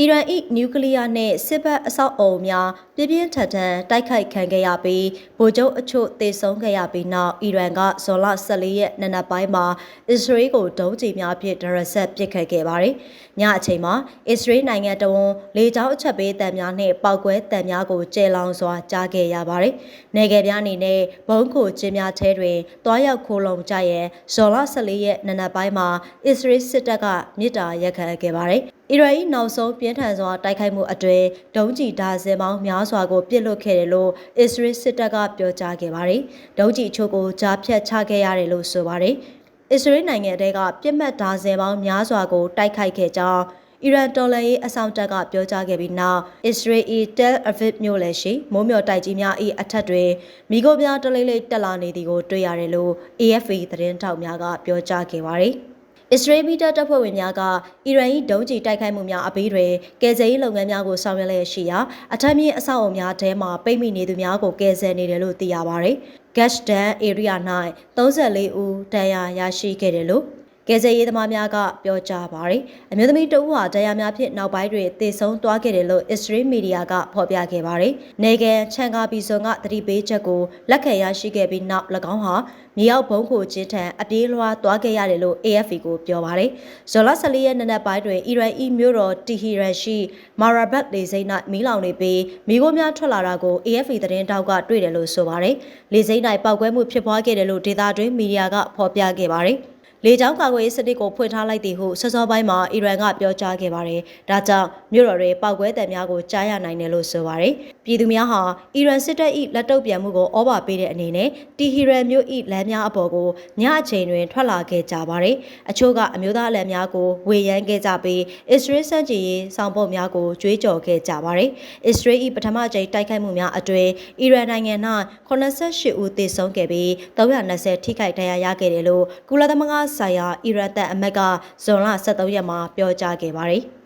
အီရန်၏နျူကလ িয়ার နှင့်စစ်ဘက်အဆောက်အအုံများပြင်းပြင်းထန်ထန်တိုက်ခိုက်ခံခဲ့ရပြီးဗိုလ်ချုပ်အချို့သေဆုံးခဲ့ရပြီးနောက်အီရန်ကဇွန်လ14ရက်နေ့နက်ပိုင်းမှာအစ္စရေးကိုဒုံးကျည်များဖြင့်ဒရဆက်ပစ်ခတ်ခဲ့ပါတယ်။ညအချိန်မှာအစ္စရေးနိုင်ငံတော်ဝန်လေကြောင်းအချက်ပေးတံများနှင့်ပောက်ကွဲတံများကိုကျဲလောင်စွာကြားခဲ့ရပါတယ်။နေခဲ့ပြားအနေနဲ့ဘုံကိုကျင်းများထဲတွင်တွားရောက်ခိုးလုံကြရဲ့ဇွန်လ14ရက်နေ့နက်ပိုင်းမှာအစ္စရေးစစ်တပ်ကမြစ်တာရက်ခံခဲ့ပါတယ်။ အီရန်၏နောက်ဆုံးပြင်းထန်စွာတိုက်ခိုက်မှုအတွင်းဒုံးကျည်ဒါဇင်ပေါင်းများစွာကိုပစ်လွတ်ခဲ့တယ်လို့အစ္စရေးစစ်တပ်ကပြောကြားခဲ့ပါတယ်။ဒုံးကျည်အချို့ကိုကြားဖြတ်ချခဲ့ရတယ်လို့ဆိုပါတယ်။အစ္စရေးနိုင်ငံတဲကပြစ်မှတ်ဒါဇင်ပေါင်းများစွာကိုတိုက်ခိုက်ခဲ့ကြောင်းအီရန်တော်လှန်ရေးအဆောင်တပ်ကပြောကြားခဲ့ပြီးနောက်အစ္စရေးအီတယ်အဗစ်မြို့လည်းရှိမိုးမျှော်တိုက်ကြီးများ၏အထက်တွင်မိခိုးများတလိမ့်လိမ့်တက်လာနေသည်ကိုတွေ့ရတယ်လို့ AFP သတင်းထောက်များကပြောကြားခဲ့ပါတယ်။ အစ္စရေးမီတာတပ်ဖွဲ့ဝင်များကအီရန်၏ဒုံးကျည်တိုက်ခိုက်မှုများအပြီးတွင်ကယ်ဆယ်ရေးလုပ်ငန်းများကိုဆောင်ရွက်လျက်ရှိရာအထက်မြင့်အဆောက်အုံများထဲမှပိတ်မိနေသူများကိုကယ်ဆယ်နေတယ်လို့သိရပါတယ်။ Gashdan area ၌34ဦးဒဏ်ရာရရှိခဲ့တယ်လို့ ကယ်ဆယ်ရေးသမားများကပြောကြားပါတယ်။အမျိုးသမီးတဦးဟာတရားများဖြင့်နောက်ပိုင်းတွင်တည်ဆုံသွားခဲ့တယ်လို့ Israel Media ကဖော်ပြခဲ့ပါတယ်။နေကန်ချန်ကာပီဆွန်ကတတိပေးချက်ကိုလက်ခံရရှိခဲ့ပြီးနောက်၎င်းဟာမြေရောက်ဘုံခိုချင်းထံအပြေးလွှားသွားခဲ့ရတယ်လို့ AFP ကိုပြောပါတယ်။ဇော်လ14ရက်နေ့နက်ပိုင်းတွင်အီရန်၏မြို့တော်တီဟီရန်ရှိမာရာဘတ်လေစိမ်း၌မီးလောင်နေပြီးမိခိုးများထွက်လာတာကို AFP သတင်းတောက်ကတွေ့တယ်လို့ဆိုပါတယ်။လေစိမ်း၌ပောက်ကွဲမှုဖြစ်ပွားခဲ့တယ်လို့ဒေသတွင်းမီဒီယာကဖော်ပြခဲ့ပါတယ်။ လေကြောင်းကာကွယ်ရေးစနစ်ကိုဖွင့်ထားလိုက်သည်ဟုစောစောပိုင်းမှာအီရန်ကပြောကြားခဲ့ပါတယ်။ဒါကြောင့်မြို့တော်တွေပောက်ကွဲတဲ့များကိုကြားရနိုင်တယ်လို့ဆိုပါတယ်။ပြည်သူများဟာအီရန်စစ်တပ်၏လက်တုပ်ပြန်မှုကိုဩဘာပေးတဲ့အနေနဲ့တီဟီရန်မြို့၏လမ်းများအပေါ်ကိုညအချိန်တွင်ထွက်လာခဲ့ကြပါတယ်။အချို့ကအမျိုးသားအလံများကိုဝေယမ်းခဲ့ကြပြီးအစ္စရေးစံကြီးရေးဆောင်ပုတ်များကိုကြွေးကြော်ခဲ့ကြပါတယ်။အစ္စရေး၏ပထမကြိမ်တိုက်ခိုက်မှုများအတွင်းအီရန်နိုင်ငံ၌88ဦးသေဆုံးခဲ့ပြီး320ထိခိုက်ဒဏ်ရာရခဲ့တယ်လို့ကုလသမဂ္ဂဆိုင်ရာအီရန်တပ်အမတ်ကဇွန်လ23ရက်မှာပြောကြားခဲ့ပါတယ်။